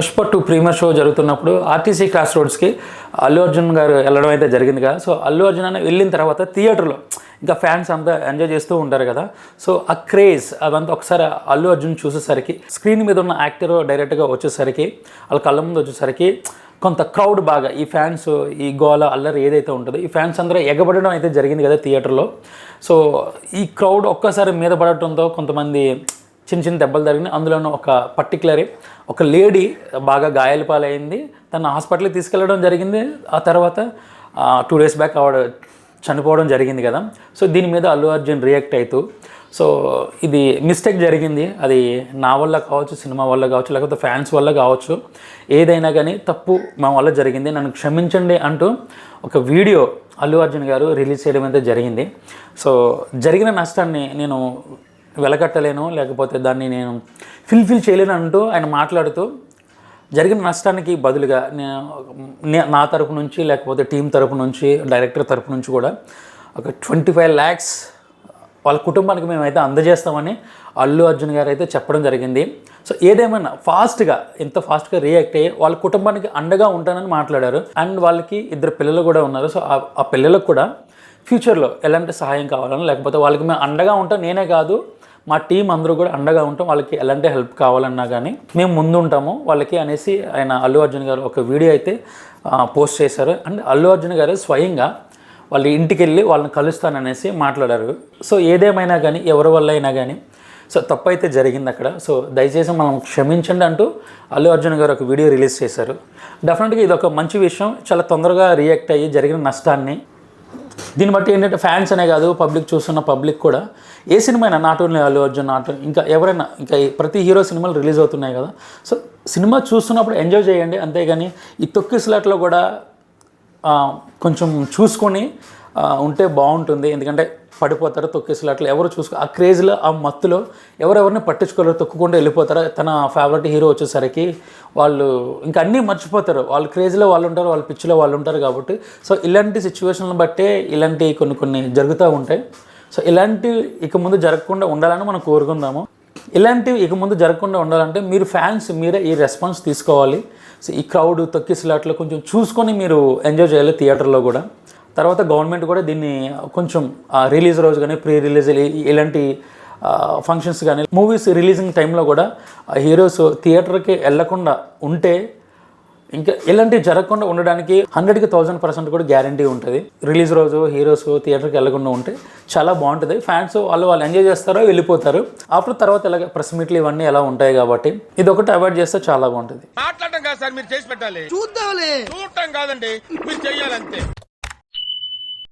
Pushpa two premiere show జరుగుతున్నప్పుడు RTC cross రోడ్స్కి అల్లు అర్జున్ గారు వెళ్ళడం అయితే జరిగింది కదా. సో అల్లు అర్జున్ అని వెళ్ళిన తర్వాత థియేటర్లో ఇంకా ఫ్యాన్స్ అంతా ఎంజాయ్ చేస్తూ ఉంటారు కదా. సో ఆ క్రేజ్ అదంతా ఒకసారి అల్లు అర్జున్ చూసేసరికి స్క్రీన్ మీద ఉన్న యాక్టర్ డైరెక్ట్గా వచ్చేసరికి వాళ్ళ కళ్ళ ముందు వచ్చేసరికి కొంత క్రౌడ్ బాగా ఈ ఫ్యాన్స్ ఈ గోల అల్లరి ఏదైతే ఉంటుందో ఈ ఫ్యాన్స్ అందరూ ఎగబడడం అయితే జరిగింది కదా థియేటర్లో. సో ఈ క్రౌడ్ ఒక్కసారి మీద పడటంతో కొంతమంది చిన్న చిన్న దెబ్బలు తగిలినాయి. అందులోనూ ఒక పర్టికులర్ ఒక లేడీ బాగా గాయాల పాలైంది. తన హాస్పిటల్కి తీసుకెళ్ళడం జరిగింది. ఆ తర్వాత టూ డేస్ బ్యాక్ ఆవిడ చనిపోవడం జరిగింది కదా. సో దీని మీద అల్లు అర్జున్ రియాక్ట్ అవుతూ సో ఇది మిస్టేక్ జరిగింది. అది నా వల్ల కావచ్చు సినిమా వల్ల కావచ్చు లేకపోతే ఫ్యాన్స్ వల్ల కావచ్చు. ఏదైనా కానీ తప్పు మా వల్ల జరిగింది. నన్ను క్షమించండి అంటూ ఒక వీడియో అల్లు అర్జున్ గారు రిలీజ్ చేయడం అయితే జరిగింది. సో జరిగిన నష్టాన్ని నేను వెలకట్టలేను లేకపోతే దాన్ని నేను ఫిల్ఫిల్ చేయలేను అంటూ ఆయన మాట్లాడుతూ జరిగిన నష్టానికి బదులుగా నేను నా తరపు నుంచి లేకపోతే టీం తరపు నుంచి డైరెక్టర్ తరపు నుంచి కూడా ఒక ట్వంటీ ఫైవ్ ల్యాక్స్ వాళ్ళ కుటుంబానికి మేమైతే అందజేస్తామని అల్లు అర్జున్ గారు అయితే చెప్పడం జరిగింది. సో ఏదేమైనా ఫాస్ట్గా ఎంత ఫాస్ట్గా రియాక్ట్ అయ్యి వాళ్ళ కుటుంబానికి అండగా ఉంటానని మాట్లాడారు. అండ్ వాళ్ళకి ఇద్దరు పిల్లలు కూడా ఉన్నారు. సో ఆ- ఆ పిల్లలకు కూడా ఫ్యూచర్లో ఎలాంటి సహాయం కావాలని లేకపోతే వాళ్ళకి మేము అండగా ఉంటాం నేనే కాదు మా టీం అందరూ కూడా అండగా ఉంటాం వాళ్ళకి ఎలాంటి హెల్ప్ కావాలన్నా కానీ మేము ముందు ఉంటాము వాళ్ళకి అనేసి ఆయన అల్లు అర్జున్ గారు ఒక వీడియో అయితే పోస్ట్ చేశారు. అండ్ అల్లు అర్జున్ గారు స్వయంగా వాళ్ళ ఇంటికి వెళ్ళి వాళ్ళని కలుస్తాననేసి మాట్లాడారు. సో ఏదేమైనా కానీ ఎవరి వల్ల అయినా కానీ సో తప్పు అయితే జరిగింది అక్కడ. సో దయచేసి మనం క్షమించండి అంటూ అల్లు అర్జున్ గారు ఒక వీడియో రిలీజ్ చేశారు. డెఫినెట్గా ఇది ఒక మంచి విషయం. చాలా తొందరగా రియాక్ట్ అయ్యి జరిగిన నష్టాన్ని దీన్ని బట్టి ఏంటంటే ఫ్యాన్స్ అనే కాదు పబ్లిక్ చూస్తున్న పబ్లిక్ కూడా ఏ సినిమా అయినా not only Allu Arjun not ఇంకా ఎవరైనా ఇంకా ప్రతి హీరో సినిమాలు రిలీజ్ అవుతున్నాయి కదా. సో సినిమా చూస్తున్నప్పుడు ఎంజాయ్ చేయండి. అంతేగాని ఈ తొక్కిసలాట్లో కూడా కొంచెం చూసుకొని ఉంటే బాగుంటుంది. ఎందుకంటే పడిపోతారు తొక్కేసలాట్లు. ఎవరు చూసుకో ఆ క్రేజ్లో ఆ మత్తులో ఎవరెవరిని పట్టించుకోలేరు తొక్కుకుంటూ వెళ్ళిపోతారు. తన ఫేవరెట్ హీరో వచ్చేసరికి వాళ్ళు ఇంకా అన్నీ మర్చిపోతారు. వాళ్ళ క్రేజ్లో వాళ్ళు ఉంటారు వాళ్ళ పిచ్చిలో వాళ్ళు ఉంటారు కాబట్టి. సో ఇలాంటి సిచ్యువేషన్లను బట్టే ఇలాంటి కొన్ని కొన్ని జరుగుతూ ఉంటాయి. సో ఇలాంటి ఇక ముందు జరగకుండా ఉండాలని మనం కోరుకుందాము. ఇలాంటివి ఇక ముందు జరగకుండా ఉండాలంటే మీరు ఫ్యాన్స్ మీరే ఈ రెస్పాన్స్ తీసుకోవాలి. సో ఈ క్రౌడ్ తొక్కిసలాట్లో కొంచెం చూసుకొని మీరు ఎంజాయ్ చేయాలి థియేటర్లో కూడా. తర్వాత గవర్నమెంట్ కూడా దీన్ని కొంచెం రిలీజ్ రోజు కానీ ప్రీ రిలీజ్ ఇలాంటి ఫంక్షన్స్ కానీ మూవీస్ రిలీజింగ్ టైంలో కూడా హీరోస్ థియేటర్కి వెళ్ళకుండా ఉంటే ఇంకా ఇలాంటివి జరగకుండా ఉండడానికి హండ్రెడ్కి థౌసండ్ పర్సెంట్ కూడా గ్యారంటీ ఉంటుంది. రిలీజ్ రోజు హీరోస్ థియేటర్కి వెళ్ళకుండా ఉంటే చాలా బాగుంటుంది. ఫ్యాన్స్ వాళ్ళు వాళ్ళు ఎంజాయ్ చేస్తారో వెళ్ళిపోతారు. ఆఫ్టర్ తర్వాత ఇలాగ ప్రెస్ మీట్లు ఇవన్నీ ఎలా ఉంటాయి కాబట్టి ఇది ఒకటి అవాయిడ్ చేస్తే చాలా బాగుంటుంది. మాట్లాడటం కాదు సార్ మీరు చేసి పెట్టాలి. చూద్దాంలే. చూడటం కాదండి మీరు